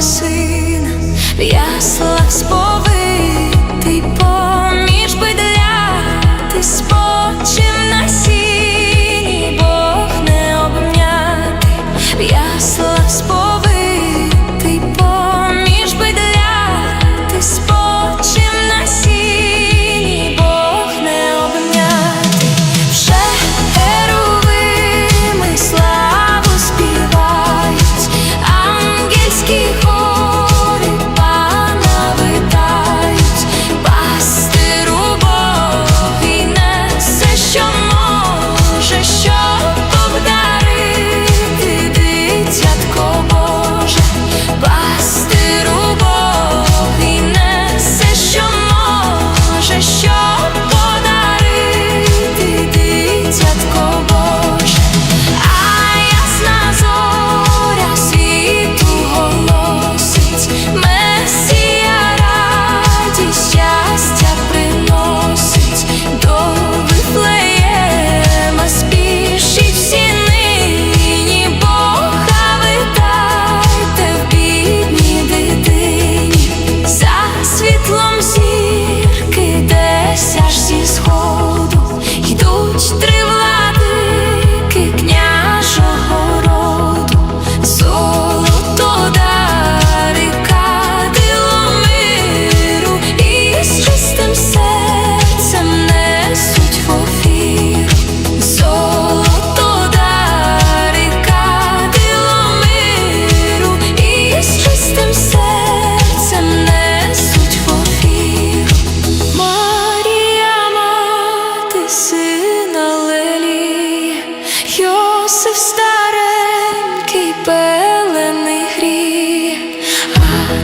syn, jasla spolu.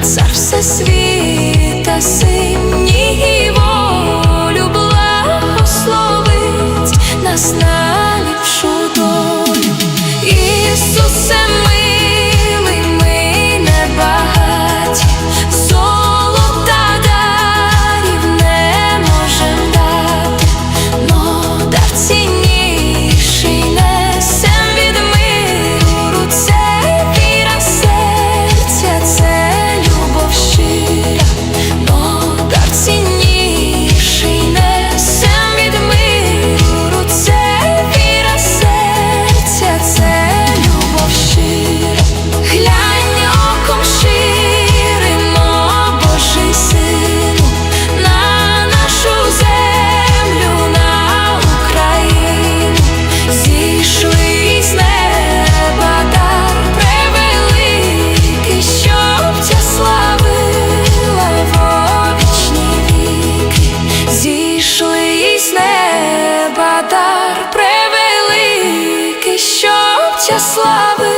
цар всесвіта синій волю благословить нас на. Just love.